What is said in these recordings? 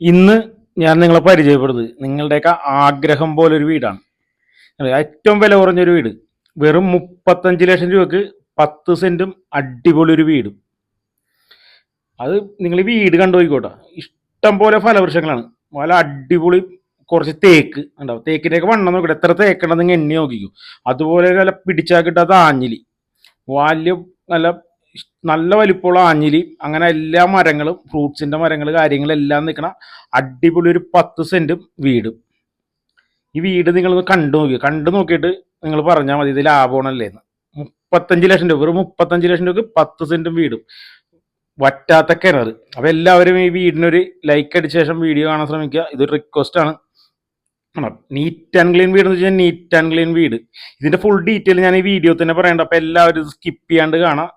ഇന്ന് ഞാൻ നിങ്ങളെ പരിചയപ്പെടുന്നത് നിങ്ങളുടെയൊക്കെ ആഗ്രഹം പോലൊരു വീടാണ്. ഏറ്റവും വില കുറഞ്ഞൊരു വീട്. വെറും മുപ്പത്തഞ്ച് ലക്ഷം രൂപക്ക് പത്ത് സെന്റും അടിപൊളി ഒരു വീടും. അത് നിങ്ങൾ വീട് കണ്ടുപോയിക്കോട്ടെ. ഇഷ്ടം പോലെ ഫലവൃക്ഷങ്ങളാണ്. നല്ല അടിപൊളി കുറച്ച് തേക്ക് ഉണ്ടാവും. തേക്കിന്റെയൊക്കെ വണ്ണം നോക്കട്ടെ. എത്ര തേക്കുണ്ടെന്ന് എണ്ണി നോക്കിക്കും. അതുപോലെ നല്ല പിടിച്ചാൽ കിട്ടാത്ത ആഞ്ഞിലി. വലിയ നല്ല നല്ല വലിപ്പമുള്ള ആഞ്ഞിലി അങ്ങനെ എല്ലാ മരങ്ങളും ഫ്രൂട്ട്സിന്റെ മരങ്ങൾ കാര്യങ്ങളെല്ലാം നിൽക്കണ അടിപൊളി ഒരു പത്ത് സെന്റും വീട്. ഈ വീട് നിങ്ങൾ കണ്ടു നോക്കി. കണ്ടു നോക്കിയിട്ട് നിങ്ങൾ പറഞ്ഞാൽ മതി ഇത് ലാഭമാണല്ലേ എന്ന്. മുപ്പത്തഞ്ച് ലക്ഷം രൂപ ഒരു മുപ്പത്തഞ്ച് ലക്ഷം രൂപക്ക് പത്ത് സെന്റും വീടും. വറ്റാത്ത കിണർ അപ്പൊ എല്ലാവരും ഈ വീടിനൊരു ലൈക്ക് അടിച്ച ശേഷം വീഡിയോ കാണാൻ ശ്രമിക്കുക. ഇതൊരു റിക്വസ്റ്റ് ആണ്. നീറ്റ് ആൻഡ് ക്ലീൻ വീട് എന്ന് വെച്ചാൽ നീറ്റ് ആൻഡ് ക്ലീൻ വീട്. ഇതിന്റെ ഫുൾ ഡീറ്റെയിൽ ഞാൻ ഈ വീഡിയോ തന്നെ പറയണ്ട. അപ്പൊ എല്ലാവരും സ്കിപ്പ് ചെയ്യാണ്ട് കാണാം.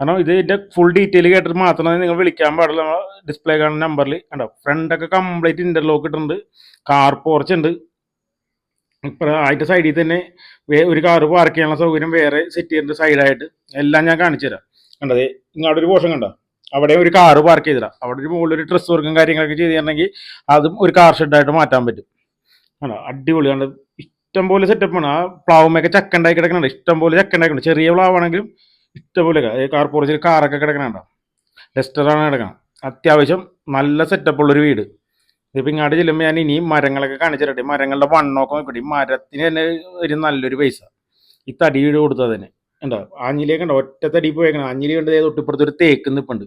കാരണം ഇത് ഇതിന്റെ ഫുൾ ഡീറ്റെയിൽ കേട്ടിട്ട് മാത്രമേ നിങ്ങൾ വിളിക്കാൻ പാടുള്ളൂ. ഡിസ്പ്ലേ കാണുന്ന നമ്പറിൽ കണ്ടോ? ഫ്രണ്ടൊക്കെ കംപ്ലീറ്റ് ഇന്റർലോക്ക് ഇട്ടുണ്ട് കാർ പോർച്ച് ഉണ്ട്. അതിന്റെ സൈഡിൽ തന്നെ ഒരു കാർ പാർക്ക് ചെയ്യാനുള്ള സൗകര്യം വേറെ സെറ്റ് ചെയ്തിട്ടുണ്ട് സൈഡായിട്ട് എല്ലാം ഞാൻ കാണിച്ചു തരാം. കണ്ടത് ഇങ്ങോട്ട് ഒരു പോർഷൻ കണ്ടോ? അവിടെ ഒരു കാർ പാർക്ക് ചെയ്തിടാം. അവിടെ ഒരു മുകളിൽ ഒരു ഡ്രസ് വർക്കും കാര്യങ്ങളൊക്കെ ചെയ്ത് തരണമെങ്കിൽ അതും ഒരു കാർ ഷെഡായിട്ട് മാറ്റാൻ പറ്റും. ആണോ അടിപൊളി. കണ്ടത് ഇഷ്ടം പോലെ സെറ്റപ്പാണ് ആ പ്ലാവുമൊക്കെ ചക്ക ഉണ്ടാക്കി കിടക്കണുണ്ട്. ഇഷ്ടം പോലെ ചക്ക ചെറിയ പ്ലാവാണെങ്കിലും ഇഷ്ടംപോലെ കാർ പോർച്ചിൽ കാറൊക്കെ കിടക്കണുണ്ടോ? ഡസ്റ്ററാണ് കിടക്കണം. അത്യാവശ്യം നല്ല സെറ്റപ്പ് ഉള്ളൊരു വീട്. ഇപ്പം ഇങ്ങോട്ട് ചെല്ലുമ്പോൾ ഞാൻ ഇനിയും മരങ്ങളൊക്കെ കാണിച്ചിട്ടെ മരങ്ങളുടെ വണ്ണമൊക്കെ നോക്കട്ടെ. മരത്തിന് തന്നെ ഒരു നല്ലൊരു പൈസ. ഈ തടി വീട് കൊടുത്താൽ തന്നെ. ഉണ്ടോ ആഞ്ഞിലിയൊക്കെ ഉണ്ടോ ഒറ്റ തടി പോയേക്കണം. ആഞ്ഞിലി കണ്ടത് തൊട്ടിപ്പുറത്ത് ഒരു തേക്ക് നിപ്പുണ്ട്.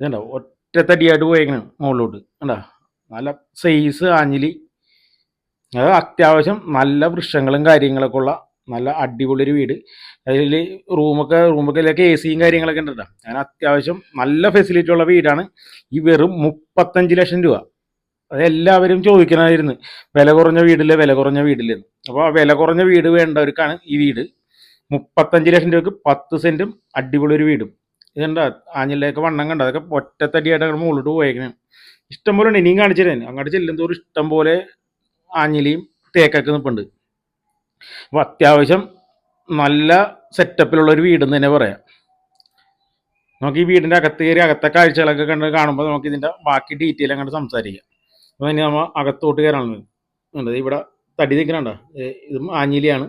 ഇതുണ്ടോ ഒറ്റ തടിയായിട്ട് പോയേക്കണം മുകളിലോട്ട് ഉണ്ടോ നല്ല സൈസ് ആഞ്ഞിലി അത് അത്യാവശ്യം നല്ല വൃക്ഷങ്ങളും കാര്യങ്ങളൊക്കെ ഉള്ള നല്ല അടിപൊളി ഒരു വീട്. അതിൽ റൂമൊക്കെ റൂമൊക്കെ എ സിയും കാര്യങ്ങളൊക്കെ ഉണ്ട് കേട്ടോ അങ്ങനെ അത്യാവശ്യം നല്ല ഫെസിലിറ്റി ഉള്ള വീടാണ്. ഈ വെറും മുപ്പത്തഞ്ച് ലക്ഷം രൂപ. അതെല്ലാവരും ചോദിക്കണമായിരുന്നു വില കുറഞ്ഞ വീടില്ലേ? വില കുറഞ്ഞ വീടില്ലേ? അപ്പോൾ ആ വില കുറഞ്ഞ വീട് വേണ്ടവർക്കാണ് ഈ വീട്. മുപ്പത്തഞ്ച് ലക്ഷം രൂപക്ക് പത്ത് സെന്റും അടിപൊളി ഒരു വീടും ഇതുണ്ട് ആഞ്ഞിലേക്ക് വണ്ണം കണ്ട? അതൊക്കെ ഒറ്റത്തടിയായിട്ട് മുകളിലോട്ട് പോയേക്കണേ ഇഷ്ടംപോലെ ഉണ്ട്. ഇനിയും കാണിച്ചു തരാൻ അങ്ങോട്ട് ചെല്ലുന്തോറും ഇഷ്ടം പോലെ ആഞ്ഞിലിയും തേക്കൊക്കെ നിൽപ്പുണ്ട് അപ്പോൾ അത്യാവശ്യം നല്ല സെറ്റപ്പിലുള്ള ഒരു വീടെന്ന് തന്നെ പറയാം. നമുക്ക് ഈ വീടിന്റെ അകത്ത് കയറി അകത്തെ കാഴ്ചകളൊക്കെ കണ്ട് കാണുമ്പോൾ നമുക്ക് ഇതിന്റെ ബാക്കി ഡീറ്റെയിൽ അങ്ങോട്ട് സംസാരിക്കാം. അപ്പോൾ ഇനി നമ്മൾ അകത്തോട്ട് കയറാനുള്ളത്. ഇവിടെ തടി നിൽക്കണണ്ട ഇത് ആഞ്ഞിലിയാണ്.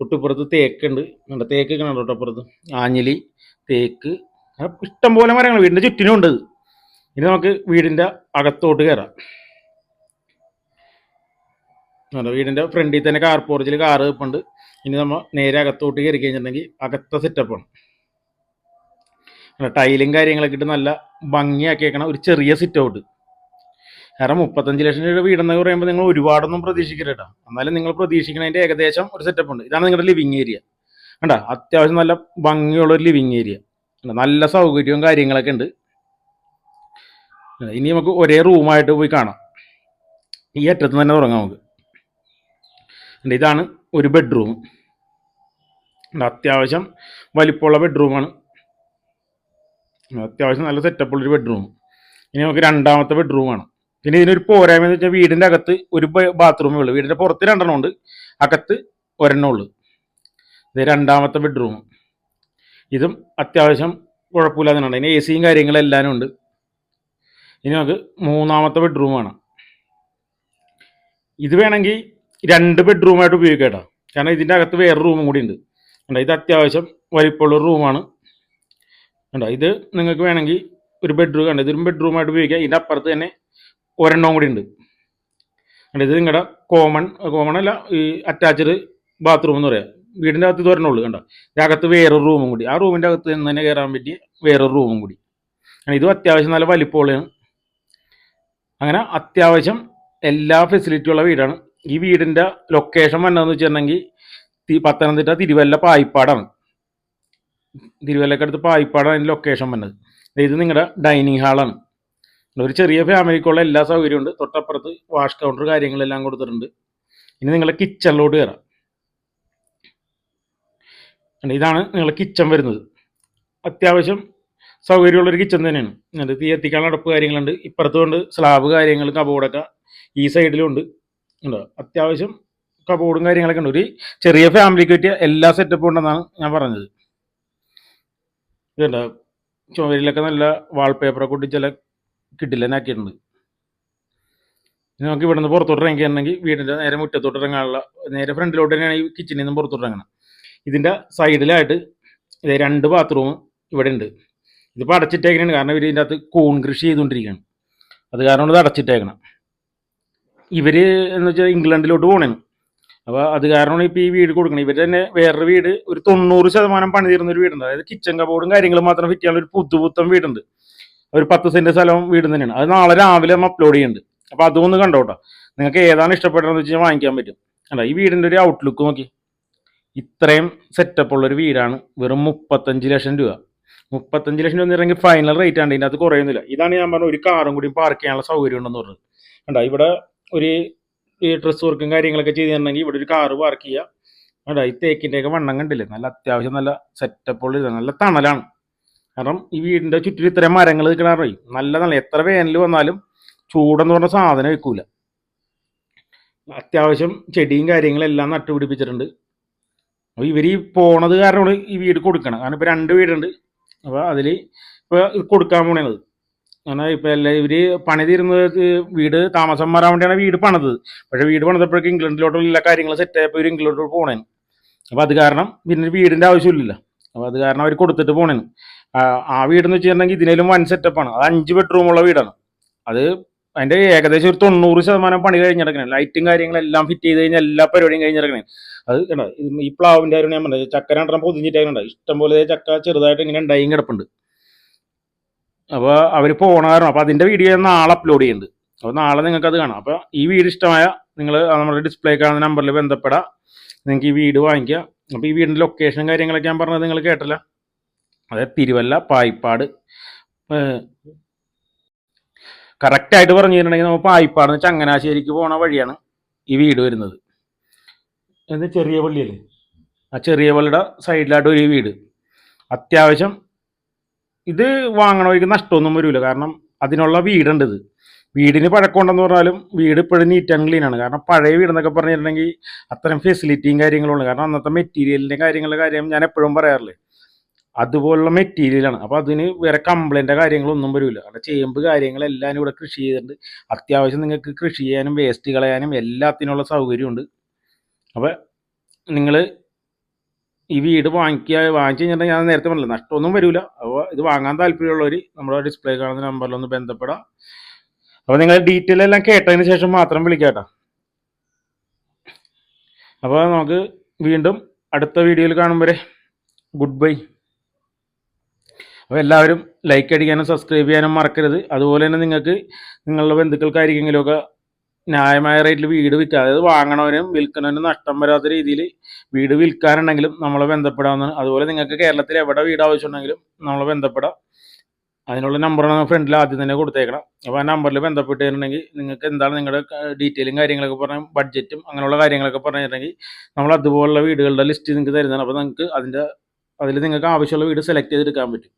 തൊട്ടിപ്പുറത്ത് തേക്കുണ്ട്. ഉണ്ട് തേക്ക് കണ്ടോ തൊട്ടപ്പുറത്ത്? ആഞ്ഞിലി തേക്ക്. ഇഷ്ടംപോലെ മരങ്ങൾ വീടിന്റെ ചുറ്റിനും ഉണ്ട്. ഇനി നമുക്ക് വീടിന്റെ അകത്തോട്ട് കയറാം. അതെ വീടിന്റെ ഫ്രണ്ടിൽ തന്നെ കാർ പോർച്ചിൽ കാറ് വെപ്പുണ്ട്. ഇനി നമ്മൾ നേരെ അകത്തോട്ട് കയറി കഴിഞ്ഞിട്ടുണ്ടെങ്കിൽ അകത്തെ സെറ്റപ്പാണ് ടൈലും കാര്യങ്ങളൊക്കെ ഇട്ട് നല്ല ഭംഗിയാക്കിയേക്കണ ഒരു ചെറിയ സിറ്റ് ഔട്ട് കാരണം മുപ്പത്തഞ്ച് ലക്ഷം രൂപ വീടെന്ന് പറയുമ്പോൾ നിങ്ങൾ ഒരുപാടൊന്നും പ്രതീക്ഷിക്കരുത് കേട്ടോ എന്നാലും നിങ്ങൾ പ്രതീക്ഷിക്കുന്നതിന്റെ ഏകദേശം ഒരു സെറ്റപ്പ് ഉണ്ട്. ഇതാണ് നിങ്ങളുടെ ലിവിങ് ഏരിയ കണ്ട? അത്യാവശ്യം നല്ല ഭംഗിയുള്ള ഒരു ലിവിങ് ഏരിയ നല്ല സൗകര്യവും കാര്യങ്ങളൊക്കെ ഉണ്ട്. ഇനി നമുക്ക് ഒരേ റൂമായിട്ട് പോയി കാണാം. ഈ അറ്റത്ത് തന്നെ തുടങ്ങാം നമുക്ക്. ഉണ്ട്. ഇതാണ് ഒരു ബെഡ്റൂം അത്യാവശ്യം വലിപ്പമുള്ള ബെഡ്റൂമാണ് അത്യാവശ്യം നല്ല സെറ്റപ്പുള്ളൊരു ബെഡ്റൂം ഇനി നമുക്ക് രണ്ടാമത്തെ ബെഡ്റൂമാണ് പിന്നെ ഇതിനൊരു പോരായ്മ എന്ന് വെച്ചാൽ വീടിന്റെ അകത്ത് ഒരു ബാത്റൂമേ ഉള്ളൂ. വീടിന്റെ പുറത്ത് രണ്ടെണ്ണം ഉണ്ട് അകത്ത് ഒരെണ്ണം ഉള്ളു. ഇത് രണ്ടാമത്തെ ബെഡ്റൂം ഇതും അത്യാവശ്യം കുഴപ്പമില്ലാതെ അതിന് എ സിയും കാര്യങ്ങളെല്ലാം ഉണ്ട്. ഇനി നമുക്ക് മൂന്നാമത്തെ ബെഡ്റൂമാണ് ഇത് വേണമെങ്കിൽ രണ്ട് ബെഡ്റൂമായിട്ട് ഉപയോഗിക്കാം കാരണം ഇതിന്റെ അകത്ത് വേറെ റൂമും കൂടി ഉണ്ട് കണ്ടോ ഇത് അത്യാവശ്യം വലിപ്പമുള്ള റൂമാണ് കണ്ടോ ഇത് നിങ്ങൾക്ക് വേണമെങ്കിൽ ഒരു ബെഡ്റൂം കണ്ടോ ഇതൊരു ബെഡ്റൂമായിട്ട് ഉപയോഗിക്കാം. ഇതിന്റെ അപ്പുറത്ത് തന്നെ ഒരെണ്ണവും കൂടി ഉണ്ട് കണ്ടോ ഇത് നിങ്ങളുടെ കോമൺ കോമൺ അല്ല ഈ അറ്റാച്ച്ഡ് ബാത്റൂം എന്ന് പറയാം. വീടിന്റെ അകത്ത് ഇത് ഉള്ളു കണ്ടോ. ഇതിനകത്ത് വേറെ റൂമും കൂടി. ആ റൂമിന്റെ അകത്ത് നിന്ന് തന്നെ കയറാൻ പറ്റിയ വേറെ റൂമും കൂടി. ഇതും അത്യാവശ്യം നല്ല വലിപ്പമുള്ളതാണ്. അങ്ങനെ അത്യാവശ്യം എല്ലാ ഫെസിലിറ്റിയുള്ള വീടാണ്. ഈ വീടിന്റെ ലൊക്കേഷൻ വന്നതെന്ന് വെച്ചിട്ടുണ്ടെങ്കിൽ പത്തനംതിട്ട തിരുവല്ല പായിപ്പാടാണ്. തിരുവല്ലക്കടുത്ത് പായിപ്പാടാണ് അതിന്റെ ലൊക്കേഷൻ വന്നത്. ഇത് നിങ്ങളുടെ ഡൈനിങ് ഹാളാണ് ഒരു ചെറിയ ഫാമിലിക്കുള്ള എല്ലാ സൗകര്യവും ഉണ്ട്. തൊട്ടപ്പുറത്ത് വാഷ് കൗണ്ടർ കാര്യങ്ങളെല്ലാം കൊടുത്തിട്ടുണ്ട്. ഇനി നിങ്ങളുടെ കിച്ചണിലോട്ട് കയറാം ഇതാണ് നിങ്ങളുടെ കിച്ചൺ വരുന്നത്. അത്യാവശ്യം സൗകര്യമുള്ളൊരു കിച്ചൺ തന്നെയാണ്. എന്നിട്ട് തീ എത്തിക്കാനുള്ള അടപ്പ് കാര്യങ്ങളുണ്ട്. ഇപ്പുറത്തും ഉണ്ട് സ്ലാബ് കാര്യങ്ങൾ കബോർഡൊക്കെ ഈ സൈഡിലും ഉണ്ട്. ഉണ്ടോ. അത്യാവശ്യം കബോർഡും കാര്യങ്ങളൊക്കെ ഉണ്ട്. ഒരു ചെറിയ ഫാമിലിക്ക് പറ്റിയ എല്ലാ സെറ്റപ്പും ഉണ്ടെന്നാണ് ഞാൻ പറഞ്ഞത്. ഇതുണ്ട്. ചുവരിലൊക്കെ നല്ല വാൾപേപ്പറൊക്കെ ഒട്ടിച്ച് ചില കിട്ടില്ലെന്നാക്കിയിട്ടുണ്ട് ഇനി നമുക്ക് നിന്ന് പുറത്തോട്ട് ഇറങ്ങിയാണെങ്കിൽ വീടിന്റെ നേരെ മുറ്റത്തോട്ട് ഇറങ്ങാനുള്ള നേരെ ഫ്രണ്ടിലോട്ട് തന്നെയാണ് ഈ കിച്ചണിൽ നിന്ന് പുറത്തോട്ട് ഇറങ്ങണം ഇതിന്റെ സൈഡിലായിട്ട് ഇതേ രണ്ട് ബാത്റൂം ഇവിടെ ഉണ്ട്. ഇതിപ്പോൾ അടച്ചിട്ടേക്കണേ കാരണം ഇവർ ഇതിന്റെ അകത്ത് കൂൺ കൃഷി ചെയ്തുകൊണ്ടിരിക്കുകയാണ്. അത് കാരണം ഇത് അടച്ചിട്ടേക്കണം. ഇവർ എന്ന് വെച്ചാൽ ഇംഗ്ലണ്ടിലോട്ട് പോകണേന് അപ്പോൾ അത് കാരണമാണ് ഇപ്പോൾ ഈ വീട് കൊടുക്കുന്നത് ഇവർ തന്നെ വേറൊരു വീട് ഒരു തൊണ്ണൂറ് ശതമാനം പണി തീർന്ന ഒരു വീടുണ്ട്. അതായത് കിച്ചൺ കബോർഡും കാര്യങ്ങളും മാത്രം ഫിറ്റ് ചെയ്യാനുള്ള ഒരു പുതുപുത്തൻ വീടുണ്ട്. ഒരു പത്ത് സെന്റ് സ്ഥലം വീട് തന്നെയാണ്. അത് നാളെ രാവിലെ നമ്മൾ അപ്ലോഡ് ചെയ്യുന്നുണ്ട് അപ്പോൾ അതൊന്ന് കണ്ടോട്ടോ നിങ്ങൾക്ക് ഏതാണ് ഇഷ്ടപ്പെട്ടതെന്ന് വെച്ച് കഴിഞ്ഞാൽ വാങ്ങിക്കാൻ പറ്റും. അല്ല ഈ വീടിന്റെ ഒരു ഔട്ട്ലുക്ക് നോക്കി. ഇത്രയും സെറ്റപ്പ് ഉള്ള ഒരു വീടാണ് വെറും മുപ്പത്തഞ്ച് ലക്ഷം രൂപ. മുപ്പത്തഞ്ച് ലക്ഷം രൂപ എന്ന് ഫൈനൽ റേറ്റ് ആണ്. ഇതിനകത്ത് കുറയുന്നില്ല ഇതാണ് ഞാൻ പറഞ്ഞ ഒരു കാറും കൂടി പാർക്ക് ചെയ്യാനുള്ള സൗകര്യം ഉണ്ടെന്ന് പറഞ്ഞത്. കണ്ടോ? ഇവിടെ ഒരു ഡ്രസ് വർക്കും കാര്യങ്ങളൊക്കെ ചെയ്തിട്ടുണ്ടെങ്കിൽ ഇവിടെ ഒരു കാറ് പാർക്ക് ചെയ്യുക കണ്ടോ ഈ തേക്കിന്റെ ഒക്കെ വണ്ണം കണ്ടില്ലേ? നല്ല അത്യാവശ്യം നല്ല സെറ്റപ്പ് ഉള്ള ഇതാണ് നല്ല തണലാണ്. കാരണം ഈ വീടിന്റെ ചുറ്റിലും ഇത്രയും മരങ്ങൾ നിൽക്കണേ നല്ല നല്ല എത്ര വേനൽ വന്നാലും ചൂടെന്ന് പറഞ്ഞ സാധനം വെക്കൂല അത്യാവശ്യം ചെടിയും കാര്യങ്ങളെല്ലാം നട്ടുപിടിപ്പിച്ചിട്ടുണ്ട് അപ്പോൾ ഇവർ ഈ പോണത് കാരണമാണ് ഈ വീട് കൊടുക്കണം കാരണം ഇപ്പോൾ രണ്ട് വീടുണ്ട്. അപ്പോൾ അതിൽ ഇപ്പോൾ ഇത് കൊടുക്കാൻ പോണത് കാരണം ഇപ്പൊ എല്ലാ പണി തീരുന്നത് വീട് താമസം മാറാൻ വേണ്ടിയാണ് വീട് പണിത്. പക്ഷെ വീട് പണിതപ്പോഴേക്കും ഇംഗ്ലണ്ടിലോട്ടുള്ള എല്ലാ കാര്യങ്ങളും സെറ്റ് ആയപ്പോൾ ഇവർ ഇംഗ്ലണ്ടിലോട്ട് പോണേന്. അപ്പോൾ അത് കാരണം പിന്നെ വീടിന്റെ ആവശ്യമില്ലല്ലോ. അപ്പോൾ അത് കാരണം അവർ കൊടുത്തിട്ട് പോണേന്. ആ വീടെന്ന് വെച്ചിട്ടുണ്ടെങ്കിൽ ഇതിനേലും വൻ സെറ്റപ്പാണ് അത് അഞ്ച് ബെഡ്റൂം ഉള്ള വീടാണ്. അത് അതിന്റെ ഏകദേശം ഒരു തൊണ്ണൂറ് ശതമാനം പണി കഴിഞ്ഞിടക്കണേ ലൈറ്റും കാര്യങ്ങളെല്ലാം ഫിറ്റ് ചെയ്ത് കഴിഞ്ഞാൽ എല്ലാ പരിപാടിയും കഴിഞ്ഞിടക്കണേ അത് കണ്ടോ? ഈ പ്ലാവിന്റെ കാര്യം ഞാൻ പറഞ്ഞത് ചക്ക രണ്ടെണ്ണം പൊതിഞ്ഞിട്ടാണ് ഇഷ്ടംപോലെ ചക്ക ചെറുതായിട്ട് ഇങ്ങനെ ഉണ്ടായി കിടപ്പുണ്ട്. അപ്പോൾ അവർ കാരണം. അപ്പോൾ അതിന്റെ വീഡിയോ നാളെ അപ്ലോഡ് ചെയ്യുന്നുണ്ട്. അപ്പോൾ നാളെ നിങ്ങൾക്ക് അത് കാണാം. അപ്പോൾ ഈ വീട് ഇഷ്ടമായ നിങ്ങൾ നമ്മുടെ ഡിസ്പ്ലേ കാണുന്ന നമ്പറിൽ ബന്ധപ്പെടാം. നിങ്ങൾക്ക് ഈ വീട് വാങ്ങിക്കാം. അപ്പോൾ ഈ വീടിന്റെ ലൊക്കേഷനും കാര്യങ്ങളൊക്കെ ഞാൻ പറഞ്ഞത് നിങ്ങൾ കേട്ടില്ല. അതായത് തിരുവല്ല പായിപ്പാട്. കറക്റ്റായിട്ട് പറഞ്ഞു തന്നിട്ടുണ്ടെങ്കിൽ നമ്മൾ പായിപ്പാട് നിന്ന് ചങ്ങനാശ്ശേരിക്ക് പോണ വഴിയാണ് ഈ വീട് വരുന്നത്. എന്ന് ചെറിയ പള്ളിയല്ലേ? ആ ചെറിയ പള്ളിയുടെ സൈഡിലായിട്ട് ഒരു വീട്. അത്യാവശ്യം ഇത് വാങ്ങണവർക്ക് നഷ്ടമൊന്നും വരില്ല കാരണം അതിനുള്ള വീടുണ്ട് ഇത്. വീടിന് പഴക്കമുണ്ടെന്ന് പറഞ്ഞാലും വീട് ഇപ്പോഴും നീറ്റ് ആൻഡ് ക്ലീൻ ആണ്. കാരണം പഴയ വീടെന്നൊക്കെ പറഞ്ഞിട്ടുണ്ടെങ്കിൽ അത്തരം ഫെസിലിറ്റിയും കാര്യങ്ങളും ഉണ്ട്. കാരണം അന്നത്തെ മെറ്റീരിയലിന്റെ കാര്യങ്ങളുടെ കാര്യം ഞാൻ എപ്പോഴും പറയാറില്ലേ? അതുപോലുള്ള മെറ്റീരിയലാണ് അപ്പോൾ അതിന് വേറെ കംപ്ലൈന്റോ കാര്യങ്ങളൊന്നും വരില്ല അവിടെ ചേമ്പ് കാര്യങ്ങളെല്ലാം ഇവിടെ കൃഷി ചെയ്തിട്ടുണ്ട്. അത്യാവശ്യം നിങ്ങൾക്ക് കൃഷി ചെയ്യാനും വേസ്റ്റ് കളയാനും എല്ലാത്തിനുള്ള സൗകര്യമുണ്ട്. അപ്പോൾ നിങ്ങൾ ഈ വീട് വാങ്ങിക്കുക വാങ്ങിച്ചു കഴിഞ്ഞിട്ട് ഞാൻ നേരത്തെ പറഞ്ഞില്ല നഷ്ടമൊന്നും വരില്ല അപ്പോൾ ഇത് വാങ്ങാൻ താല്പര്യമുള്ളവർ നമ്മുടെ ഡിസ്പ്ലേ കാണുന്ന നമ്പറിലൊന്ന് ബന്ധപ്പെടാം. അപ്പോൾ നിങ്ങൾ ഡീറ്റെയിൽ എല്ലാം കേട്ടതിന് ശേഷം മാത്രം വിളിക്കാട്ടോ അപ്പോൾ നമുക്ക് വീണ്ടും അടുത്ത വീഡിയോയിൽ കാണും വരെ. ഗുഡ് ബൈ അപ്പോൾ എല്ലാവരും ലൈക്ക് അടിക്കാനും സബ്സ്ക്രൈബ് ചെയ്യാനും മറക്കരുത്. അതുപോലെ തന്നെ നിങ്ങൾക്ക് നിങ്ങളുടെ ബന്ധുക്കൾക്കായിരിക്കെങ്കിലുമൊക്കെ ന്യായമായ റേറ്റിൽ വീട് വിൽക്കുക അതായത് വാങ്ങണവനും വിൽക്കുന്നവനും നഷ്ടം വരാത്ത രീതിയിൽ വീട് വിൽക്കാനുണ്ടെങ്കിലും നമ്മൾ ബന്ധപ്പെടാവുന്നതാണ് അതുപോലെ നിങ്ങൾക്ക് കേരളത്തിൽ എവിടെ വീട് ആവശ്യമുണ്ടെങ്കിലും നമ്മൾ ബന്ധപ്പെടാം. അതിനുള്ള നമ്പറാണ് ഫ്രണ്ടിൽ ആദ്യം തന്നെ കൊടുത്തേക്കണം. അപ്പോൾ ആ നമ്പറിൽ ബന്ധപ്പെട്ടിട്ടുണ്ടെങ്കിൽ നിങ്ങൾക്ക് എന്താണ് നിങ്ങളുടെ ഡീറ്റെയിലും കാര്യങ്ങളൊക്കെ പറഞ്ഞ ബഡ്ജറ്റും അങ്ങനെയുള്ള കാര്യങ്ങളൊക്കെ പറഞ്ഞിട്ടുണ്ടെങ്കിൽ നമ്മൾ അതുപോലുള്ള വീടുകളുടെ ലിസ്റ്റ് നിങ്ങൾക്ക് തരുന്നതാണ്. അപ്പോൾ നിങ്ങൾക്ക് അതിന്റെ അതിൽ നിങ്ങൾക്ക് ആവശ്യമുള്ള വീട് സെലക്ട് ചെയ്തെടുക്കാൻ പറ്റും.